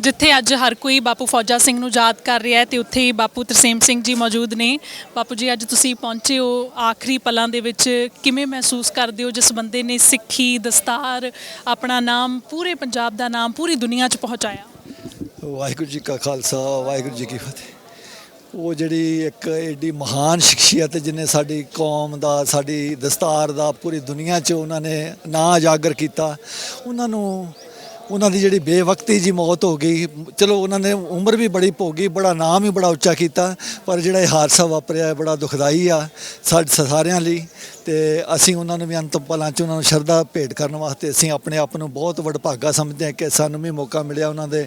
ਜਿੱਥੇ ਅੱਜ ਹਰ ਕੋਈ ਬਾਪੂ ਫੌਜਾ ਸਿੰਘ ਨੂੰ ਯਾਦ ਕਰ ਰਿਹਾ ਹੈ ਤੇ ਉੱਥੇ ਹੀ ਬਾਪੂ ਤਰਸੇਮ ਸਿੰਘ ਜੀ ਮੌਜੂਦ ਨੇ। ਬਾਪੂ ਜੀ, ਅੱਜ ਤੁਸੀਂ ਪਹੁੰਚੇ ਹੋ ਆਖਰੀ ਪਲਾਂ ਦੇ ਵਿੱਚ। ਕਿਵੇਂ ਮਹਿਸੂਸ ਕਰਦੇ ਹੋ ਜਿਸ ਬੰਦੇ ਨੇ ਸਿੱਖੀ, ਦਸਤਾਰ, ਆਪਣਾ ਨਾਮ, ਪੂਰੇ ਪੰਜਾਬ ਦਾ ਨਾਮ, ਪੂਰੀ ਦੁਨੀਆ 'ਚ ਪਹੁੰਚਾਇਆ? ਵਾਹਿਗੁਰੂ ਜੀ ਕਾ ਖਾਲਸਾ, ਵਾਹਿਗੁਰੂ ਜੀ ਕੀ ਫਤਿਹ। ਉਹ ਜਿਹੜੀ ਇੱਕ ਏਡੀ ਮਹਾਨ ਸ਼ਖਸੀਅਤ ਜਿਹਨੇ ਸਾਡੀ ਕੌਮ ਦਾ, ਸਾਡੀ ਦਸਤਾਰ ਦਾ, ਪੂਰੀ ਦੁਨੀਆ 'ਚ ਉਹਨਾਂ ਨੇ ਨਾਂ ਉਜਾਗਰ ਕੀਤਾ। ਉਹਨਾਂ ਨੂੰ ਉਹਨਾਂ ਦੀ ਜਿਹੜੀ ਬੇਵਕਤੀ ਜੀ ਮੌਤ ਹੋ ਗਈ, ਚਲੋ ਉਹਨਾਂ ਨੇ ਉਮਰ ਵੀ ਬੜੀ ਭੋਗੀ, ਬੜਾ ਨਾਮ ਵੀ ਬੜਾ ਉੱਚਾ ਕੀਤਾ, ਪਰ ਜਿਹੜਾ ਇਹ ਹਾਦਸਾ ਵਾਪਰਿਆ ਹੈ ਬੜਾ ਦੁਖਦਾਈ ਆ ਸਾਡੇ ਸਾਰਿਆਂ ਲਈ ਤੇ ਅਸੀਂ ਉਹਨਾਂ ਨੂੰ ਵੀ ਅੰਤਮ ਪਲਾਂ 'ਚ ਉਹਨਾਂ ਨੂੰ ਸ਼ਰਧਾ ਭੇਟ ਕਰਨ ਵਾਸਤੇ ਅਸੀਂ ਆਪਣੇ ਆਪ ਨੂੰ ਬਹੁਤ ਵਡਭਾਗਾ ਸਮਝਦੇ ਹਾਂ ਕਿ ਸਾਨੂੰ ਵੀ ਮੌਕਾ ਮਿਲਿਆ ਉਹਨਾਂ ਦੇ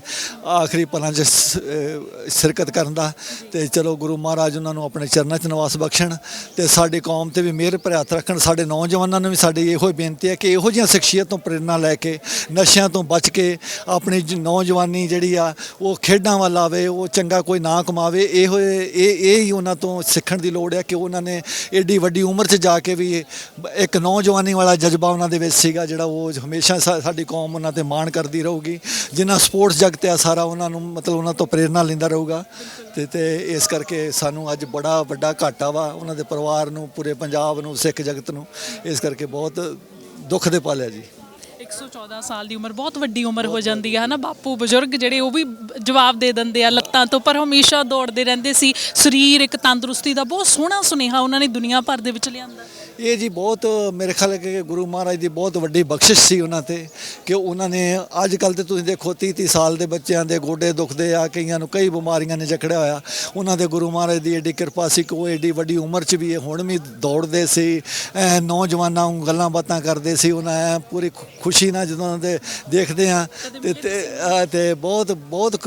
ਆਖਰੀ ਪਲਾਂ 'ਚ ਸ਼ਿਰਕਤ ਕਰਨ ਦਾ ਤੇ ਚਲੋ ਗੁਰੂ ਮਹਾਰਾਜ ਉਹਨਾਂ ਨੂੰ ਆਪਣੇ ਚਰਨਾਂ 'ਚ ਨਿਵਾਸ ਬਖਸ਼ਣ ਤੇ ਸਾਡੀ ਕੌਮ ਤੇ ਵੀ ਮਿਹਰ ਭਰਿਆ ਰੱਖਣ, ਸਾਡੇ ਨੌਜਵਾਨਾਂ ਨੂੰ ਵੀ ਸਾਡੀ ਇਹੋ ਹੀ ਬੇਨਤੀ ਹੈ ਕਿ ਇਹੋ ਜਿਹੀਆਂ ਸ਼ਖਸੀਅਤ ਤੋਂ ਪ੍ਰੇਰਣਾ ਲੈ ਕੇ, ਨਸ਼ਿਆਂ ਤੋਂ ਬਚ ਕੇ ਆਪਣੀ ਜ- ਨੌਜਵਾਨੀ ਜਿਹੜੀ ਆ, ਉਹ ਖੇਡਾਂ ਵੱਲ ਆਵੇ, ਉਹ ਚੰਗਾ ਕੋਈ ਨਾਂ ਕਮਾਵੇ। ਇਹੋ ਇਹ ਇਹ ਹੀ ਉਹਨਾਂ ਤੋਂ ਸਿੱਖਣ ਦੀ ਲੋੜ ਹੈ ਕਿ ਉਹਨਾਂ ਨੇ ਏਡੀ ਵੱਡੀ ਉਮਰ 'ਚ ਜਾ ਕੇ ਵੀ ਇੱਕ ਨੌਜਵਾਨੀ ਵਾਲਾ ਜਜ਼ਬਾ ਉਹਨਾਂ ਦੇ ਵਿੱਚ ਸੀਗਾ, ਜਿਹੜਾ ਉਹ ਹਮੇਸ਼ਾ ਸਾ- ਸਾਡੀ ਕੌਮ ਉਹਨਾਂ ਤੇ ਮਾਣ ਕਰਦੀ ਰਹੂਗੀ। ਜਿੰਨਾ ਸਪੋਰਟਸ ਜਗਤ ਆ ਸਾਰਾ ਉਹਨਾਂ ਨੂੰ ਮਤਲਬ ਉਹਨਾਂ ਤੋਂ ਪ੍ਰੇਰਣਾ ਲੈਂਦਾ ਰਹੂਗਾ। ਤੇ ਤੇ ਇਸ ਕਰਕੇ ਸਾਨੂੰ ਅੱਜ ਬੜਾ ਵੱਡਾ ਘਾਟਾ ਵਾ ਉਹਨਾਂ ਦੇ ਪਰਿਵਾਰ ਨੂੰ, ਪੂਰੇ ਪੰਜਾਬ ਨੂੰ, ਸਿੱਖ ਜਗਤ ਨੂੰ। ਇਸ ਕਰਕੇ ਬਹੁਤ ਦੁੱਖ ਦੇ ਪਾਲਿਆ ਜੀ। 114 ਸਾਲ ਦੀ ਉਮਰ, ਬਹੁਤ ਵੱਡੀ ਉਮਰ ਹੋ ਜਾਂਦੀ ਹੈ, ਹਨਾ? ਬਾਪੂ, ਬਜ਼ੁਰਗ ਜਿਹੜੇ, ਉਹ ਵੀ ਜਵਾਬ ਦੇ ਦਿੰਦੇ ਆ ਲੱਤਾਂ ਤੋਂ, ਪਰ ਹਮੇਸ਼ਾ ਦੌੜਦੇ ਰਹਿੰਦੇ ਸੀ। ਸਰੀਰ ਇੱਕ ਤੰਦਰੁਸਤੀ ਦਾ ਬਹੁਤ ਸੋਹਣਾ ਸੁਨੇਹਾ ਉਹਨਾਂ ਨੇ ਦੁਨੀਆ ਭਰ ਦੇ ਵਿੱਚ ਲਿਆਂਦਾ। ਇਹ ਜੀ ਬਹੁਤ ਮੇਰੇ ਖਿਆਲ ਕਿ ਗੁਰੂ ਮਹਾਰਾਜ ਦੀ ਬਹੁਤ ਵੱਡੀ ਬਖਸ਼ਿਸ਼ ਸੀ ਉਹਨਾਂ ਤੇ ਕਿ ਉਹਨਾਂ ਨੇ ਅੱਜ ਕੱਲ ਤੇ ਤੁਸੀਂ ਦੇਖੋ 30 30 ਸਾਲ ਦੇ ਬੱਚਿਆਂ ਦੇ ਗੋਡੇ ਦੁਖਦੇ ਆ ਕਈਆਂ ਨੂੰ ਕਈ ਬਿਮਾਰੀਆਂ ਨੇ ਜਕੜਿਆ ਹੋਇਆ। ਉਹਨਾਂ ਦੇ ਗੁਰੂ ਮਹਾਰਾਜ ਦੀ ਏਡੀ ਕਿਰਪਾ ਸੀ ਕਿ ਉਹ ਏਡੀ ਵੱਡੀ ਉਮਰ 'ਚ ਵੀ ਇਹ ਹੁਣ ਵੀ ਦੌੜਦੇ ਸੀ ਨੌਜਵਾਨਾਂ ਨੂੰ ਗੱਲਾਂ ਬਾਤਾਂ ਕਰਦੇ ਸੀ ਉਹਨਾਂ ਐ ਪੂਰੀ ਖੁਸ਼ੀ ਨਾਲ ਜਦੋਂ ਉਹਨਾਂ ਦੇ ਦੇਖਦੇ ਆ। ਤੇ ਤੇ ਬਹੁਤ ਬਹੁਤ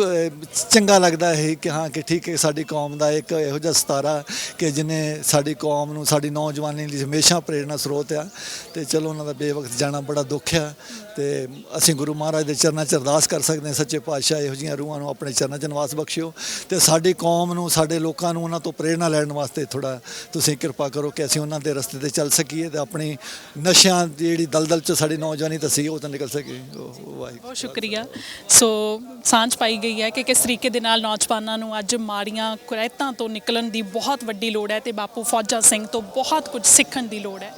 ਚੰਗਾ ਲੱਗਦਾ ਹੈ ਕਿ ਹਾਂ ਕਿ ਠੀਕ ਹੈ ਸਾਡੀ ਕੌਮ ਦਾ ਇੱਕ ਇਹੋ ਜਿਹਾ ਸਤਾਰਾ ਕਿ ਜਿਹਨੇ ਸਾਡੀ ਕੌਮ ਨੂੰ ਸਾਡੀ ਨੌਜਵਾਨੀ ਲਈ ਹਮੇਸ਼ਾ ਪ੍ਰੇਰਣਾ ਸਰੋਤ ਆ। ਤੇ ਚਲੋ ਉਹਨਾਂ ਦਾ ਬੇਵਕਤ ਜਾਣਾ ਬੜਾ ਦੁੱਖ ਆ। ਤੇ ਅਸੀਂ ਗੁਰੂ ਮਹਾਰਾਜ ਦੇ ਚਰਨਾਂ 'ਚ ਅਰਦਾਸ ਕਰ ਸਕਦੇ ਹਾਂ, ਸੱਚੇ ਪਾਤਸ਼ਾਹ ਇਹੋ ਜਿਹੀਆਂ ਰੂਹਾਂ ਨੂੰ ਆਪਣੇ ਚਰਨਾਂ 'ਚ ਨਿਵਾਸ ਬਖਸ਼ਿਓ। ਤੇ ਸਾਡੀ ਕੌਮ ਨੂੰ, ਸਾਡੇ ਲੋਕਾਂ ਨੂੰ ਉਹਨਾਂ ਤੋਂ ਪ੍ਰੇਰਣਾ ਲੈਣ ਵਾਸਤੇ ਥੋੜਾ ਤੁਸੀਂ ਕਿਰਪਾ ਕਰੋ ਕਿ ਅਸੀਂ ਉਹਨਾਂ ਦੇ ਰਸਤੇ ਤੇ ਚੱਲ ਸਕੀਏ ਤੇ ਆਪਣੀ ਨਸ਼ਿਆਂ ਦੀ ਜਿਹੜੀ ਦਲਦਲ 'ਚ ਸਾਡੀ ਨੌਜਵਾਨੀ ਤਾਂ ਸੀ, ਉਹ ਤਾਂ ਨਿਕਲ ਸਕੇ। ਉਹ- ਉਹ ਵਾਹਿਗੁਰੂ। ਬਹੁਤ ਸ਼ੁਕਰੀਆ। ਸੋ ਸਾਂਝ ਪਾਈ ਗਈ ਹੈ ਕਿ ਕਿਸ ਤਰੀਕੇ ਦੇ ਨਾਲ ਨੌਜਵਾਨਾਂ ਨੂੰ ਅੱਜ ਮਾੜੀਆਂ ਕੁਰੈਤਾਂ ਤੋਂ ਨਿਕਲਣ ਦੀ ਬਹੁਤ ਵੱਡੀ ਲੋੜ ਹੈ ਤੇ ਬਾਪੂ ਫੌਜਾ ਸਿੰਘ ਤੋਂ ਬਹੁਤ ਕੁਝ ਸਿੱਖਣ ਦੀ ਲੋੜ ਹੈ।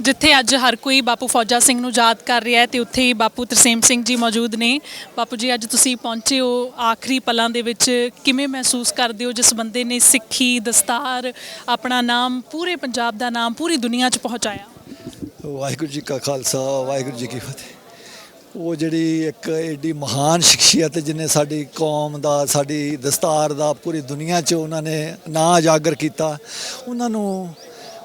ਜਿੱਥੇ ਅੱਜ ਹਰ ਕੋਈ ਬਾਪੂ ਫੌਜਾ ਸਿੰਘ ਨੂੰ ਯਾਦ ਕਰ ਰਿਹਾ ਹੈ ਤੇ ਉੱਥੇ ਹੀ ਬਾਪੂ ਤਰਸੇਮ ਸਿੰਘ ਜੀ ਮੌਜੂਦ ਨੇ। ਬਾਪੂ ਜੀ, ਅੱਜ ਤੁਸੀਂ ਪਹੁੰਚੇ ਹੋ ਆਖਰੀ ਪਲਾਂ ਦੇ ਵਿੱਚ। ਕਿਵੇਂ ਮਹਿਸੂਸ ਕਰਦੇ ਹੋ ਜਿਸ ਬੰਦੇ ਨੇ ਸਿੱਖੀ, ਦਸਤਾਰ, ਆਪਣਾ ਨਾਮ, ਪੂਰੇ ਪੰਜਾਬ ਦਾ ਨਾਮ, ਪੂਰੀ ਦੁਨੀਆ 'ਚ ਪਹੁੰਚਾਇਆ? ਵਾਹਿਗੁਰੂ ਜੀ ਕਾ ਖਾਲਸਾ, ਵਾਹਿਗੁਰੂ ਜੀ ਕੀ ਫਤਿਹ। ਉਹ ਜਿਹੜੀ ਇੱਕ ਏਡੀ ਮਹਾਨ ਸ਼ਖਸੀਅਤ ਜਿਹਨੇ ਸਾਡੀ ਕੌਮ ਦਾ, ਸਾਡੀ ਦਸਤਾਰ ਦਾ, ਪੂਰੀ ਦੁਨੀਆ 'ਚ ਉਹਨਾਂ ਨੇ ਨਾਂ ਉਜਾਗਰ ਕੀਤਾ। ਉਹਨਾਂ ਨੂੰ,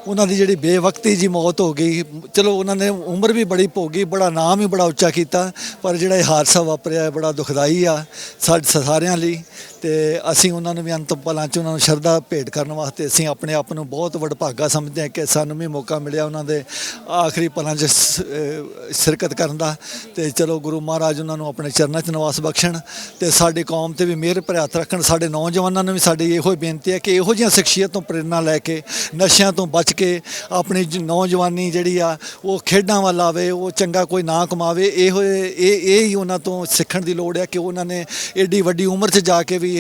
ਉਹਨਾਂ ਦੀ ਜਿਹੜੀ ਬੇਵਕਤੀ ਜੀ ਮੌਤ ਹੋ ਗਈ। ਚਲੋ, ਉਹਨਾਂ ਨੇ ਉਮਰ ਵੀ ਬੜੀ ਭੋਗੀ, ਬੜਾ ਨਾਮ ਵੀ ਬੜਾ ਉੱਚਾ ਕੀਤਾ, ਪਰ ਜਿਹੜਾ ਇਹ ਹਾਦਸਾ ਵਾਪਰਿਆ ਬੜਾ ਦੁਖਦਾਈ ਆ ਸਾਡੇ ਸਾਰਿਆਂ ਲਈ। ਤੇ ਅਸੀਂ ਉਹਨਾਂ ਨੂੰ ਵੀ ਅੰਤਮ ਪਲਾਂ 'ਚ ਉਹਨਾਂ ਨੂੰ ਸ਼ਰਧਾ ਭੇਟ ਕਰਨ ਵਾਸਤੇ ਅਸੀਂ ਆਪਣੇ ਆਪ ਨੂੰ ਬਹੁਤ ਵਡਭਾਗਾ ਸਮਝਦੇ ਹਾਂ ਕਿ ਸਾਨੂੰ ਵੀ ਮੌਕਾ ਮਿਲਿਆ ਉਹਨਾਂ ਦੇ ਆਖਰੀ ਪਲਾਂ 'ਚ ਸ- ਸ਼ਿਰਕਤ ਕਰਨ ਦਾ ਤੇ ਚਲੋ ਗੁਰੂ ਮਹਾਰਾਜ ਉਹਨਾਂ ਨੂੰ ਆਪਣੇ ਚਰਨਾਂ 'ਚ ਨਿਵਾਸ ਬਖਸ਼ਣ ਤੇ ਸਾਡੀ ਕੌਮ ਤੇ ਵੀ ਮਿਹਰ ਭਰਿਆ ਰੱਖਣ, ਸਾਡੇ ਨੌਜਵਾਨਾਂ ਨੂੰ ਵੀ ਸਾਡੀ ਇਹੋ ਹੀ ਬੇਨਤੀ ਹੈ ਕਿ ਇਹੋ ਜਿਹੀਆਂ ਸ਼ਖਸੀਅਤ ਤੋਂ ਪ੍ਰੇਰਣਾ ਲੈ ਕੇ, ਨਸ਼ਿਆਂ ਤੋਂ ਬਚ ਕੇ ਆਪਣੀ ਨੌਜਵਾਨੀ ਜਿਹੜੀ ਆ ਉਹ ਖੇਡਾਂ ਵੱਲ ਆਵੇ, ਉਹ ਚੰਗਾ ਕੋਈ ਨਾ ਕਮਾਵੇ, ਇਹੋ ਇਹ ਇਹ ਹੀ ਉਹਨਾਂ ਤੋਂ ਸਿੱਖਣ ਦੀ ਲੋੜ ਹੈ ਕਿ ਉਹਨਾਂ ਨੇ ਏਡੀ ਵੱਡੀ ਉਮਰ 'ਚ ਜਾ ਕੇ ਵੀ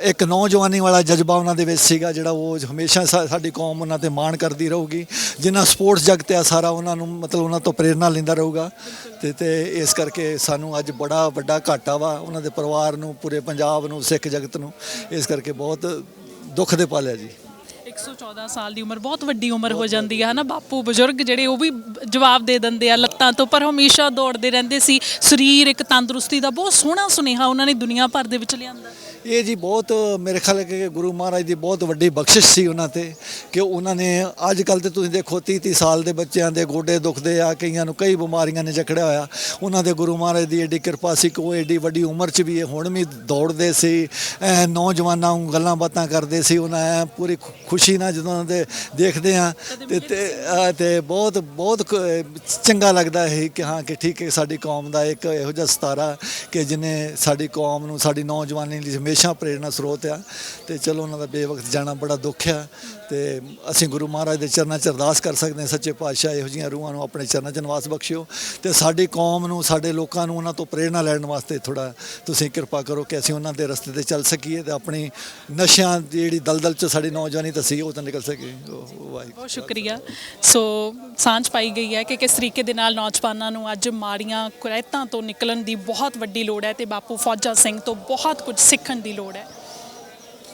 ਇੱਕ ਨੌਜਵਾਨੀ ਵਾਲਾ ਜਜ਼ਬਾ ਉਹਨਾਂ ਦੇ ਵਿੱਚ ਸੀਗਾ ਜਿਹੜਾ ਉਹ ਹਮੇਸ਼ਾ ਸਾਡੀ ਕੌਮ ਉਹਨਾਂ ਤੇ ਮਾਣ ਕਰਦੀ ਰਹੂਗੀ। ਜਿਨ੍ਹਾਂ ਸਪੋਰਟਸ ਜਗਤ ਆ ਸਾਰਾ ਉਹਨਾਂ ਨੂੰ ਮਤਲਬ ਉਹਨਾਂ ਤੋਂ ਪ੍ਰੇਰਣਾ ਲੈਂਦਾ ਰਹੂਗਾ। ਤੇ ਤੇ ਇਸ ਕਰਕੇ ਸਾਨੂੰ ਅੱਜ ਬੜਾ ਵੱਡਾ ਘਾਟਾ ਵਾ ਉਹਨਾਂ ਦੇ ਪਰਿਵਾਰ ਨੂੰ, ਪੂਰੇ ਪੰਜਾਬ ਨੂੰ, ਸਿੱਖ ਜਗਤ ਨੂੰ। ਇਸ ਕਰਕੇ ਬਹੁਤ ਦੁੱਖ ਦੇ ਪਾਲਿਆ ਜੀ। 114 ਸਾਲ ਦੀ ਉਮਰ ਬਹੁਤ ਵੱਡੀ ਉਮਰ ਹੋ ਜਾਂਦੀ ਹੈ ਹਨਾ? ਬਾਪੂ, ਬਜ਼ੁਰਗ ਜਿਹੜੇ ਉਹ ਵੀ ਜਵਾਬ ਦੇ ਦਿੰਦੇ ਆ ਲੱਤਾਂ ਤੋਂ, ਪਰ ਹਮੇਸ਼ਾ ਦੌੜਦੇ ਰਹਿੰਦੇ ਸੀ। ਸਰੀਰ ਇੱਕ ਤੰਦਰੁਸਤੀ ਦਾ ਬਹੁਤ ਸੋਹਣਾ ਸੁਨੇਹਾ ਉਹਨਾਂ ਨੇ ਦੁਨੀਆ ਭਰ ਦੇ ਵਿੱਚ ਲਿਆਂਦਾ। ਇਹ ਜੀ ਬਹੁਤ ਮੇਰੇ ਖਿਆਲ ਕਿ ਗੁਰੂ ਮਹਾਰਾਜ ਦੀ ਬਹੁਤ ਵੱਡੀ ਬਖਸ਼ਿਸ਼ ਸੀ ਉਹਨਾਂ ਤੇ ਕਿ ਉਹਨਾਂ ਨੇ ਅੱਜ ਕੱਲ ਤੇ ਤੁਸੀਂ ਦੇਖੋ 30 30 ਸਾਲ ਦੇ ਬੱਚਿਆਂ ਦੇ ਗੋਡੇ ਦੁਖਦੇ ਆ ਕਈਆਂ ਨੂੰ ਕਈ ਬਿਮਾਰੀਆਂ ਨੇ ਜਕੜਿਆ ਹੋਇਆ। ਉਹਨਾਂ ਦੇ ਗੁਰੂ ਮਹਾਰਾਜ ਦੀ ਏਡੀ ਕਿਰਪਾ ਸੀ ਕਿ ਉਹ ਏਡੀ ਵੱਡੀ ਉਮਰ 'ਚ ਵੀ ਇਹ ਹੁਣ ਵੀ ਦੌੜਦੇ ਸੀ ਨੌਜਵਾਨਾਂ ਨੂੰ ਗੱਲਾਂ ਬਾਤਾਂ ਕਰਦੇ ਸੀ ਉਹਨਾਂ ਐ ਪੂਰੀ ਖੁਸ਼ੀ ਨਾਲ ਜਦੋਂ ਉਹਨਾਂ ਦੇ ਦੇਖਦੇ ਆ ਤੇ ਤੇ ਬਹੁਤ ਬਹੁਤ ਚੰਗਾ ਲੱਗਦਾ ਹੈ ਕਿ ਹਾਂ ਕਿ ਠੀਕ ਹੈ ਸਾਡੀ ਕੌਮ ਦਾ ਇੱਕ ਇਹੋ ਜਿਹਾ ਸਤਾਰਾ ਕਿ ਜਿਹਨੇ ਸਾਡੀ ਕੌਮ ਨੂੰ ਸਾਡੀ ਨੌਜਵਾਨੀ ਲਈ ਹਮੇਸ਼ਾ ਪ੍ਰੇਰਣਾ ਸਰੋਤ ਆ ਤੇ ਚਲੋ ਉਹਨਾਂ ਦਾ ਬੇਵਕਤ ਜਾਣਾ ਬੜਾ ਦੁੱਖ ਆ। ਤੇ ਅਸੀਂ ਗੁਰੂ ਮਹਾਰਾਜ ਦੇ ਚਰਨਾਂ 'ਚ ਅਰਦਾਸ ਕਰ ਸਕਦੇ ਹਾਂ, ਸੱਚੇ ਪਾਤਸ਼ਾਹ ਇਹੋ ਜਿਹੀਆਂ ਰੂਹਾਂ ਨੂੰ ਆਪਣੇ ਚਰਨਾਂ 'ਚ ਨਿਵਾਸ ਬਖਸ਼ਿਓ ਤੇ ਸਾਡੀ ਕੌਮ ਨੂੰ, ਸਾਡੇ ਲੋਕਾਂ ਨੂੰ ਉਹਨਾਂ ਤੋਂ ਪ੍ਰੇਰਣਾ ਲੈਣ ਵਾਸਤੇ ਥੋੜਾ ਤੁਸੀਂ ਕਿਰਪਾ ਕਰੋ ਕਿ ਅਸੀਂ ਉਹਨਾਂ ਦੇ ਰਸਤੇ ਤੇ ਚੱਲ ਸਕੀਏ ਤੇ ਆਪਣੀ ਨਸ਼ਿਆਂ ਦੀ ਜਿਹੜੀ ਦਲਦਲ 'ਚ ਸਾਡੀ ਨੌਜਵਾਨੀ ਧੱਸੀ ਉਹ ਤਾਂ ਨਿਕਲ ਸਕੀਏ। ਵਾਹਿਗੁਰੂ। ਬਹੁਤ ਸ਼ੁਕਰੀਆ। ਸੋ ਸਾਂਝ ਪਾਈ ਗਈ ਹੈ ਕਿ ਕਿਸ ਤਰੀਕੇ ਦੇ ਨਾਲ ਨੌਜਵਾਨਾਂ ਨੂੰ ਅੱਜ ਮਾੜੀਆਂ ਕੁਰੈਤਾਂ ਤੋਂ ਨਿਕਲਣ ਦੀ ਬਹੁਤ ਵੱਡੀ ਲੋੜ ਹੈ ਤੇ ਬਾਪੂ ਫੌਜਾ ਸਿੰਘ ਤੋਂ ਬਹੁਤ ਕੁਝ ਸਿੱਖਣ ਦੀ ਲੋੜ ਹੈ।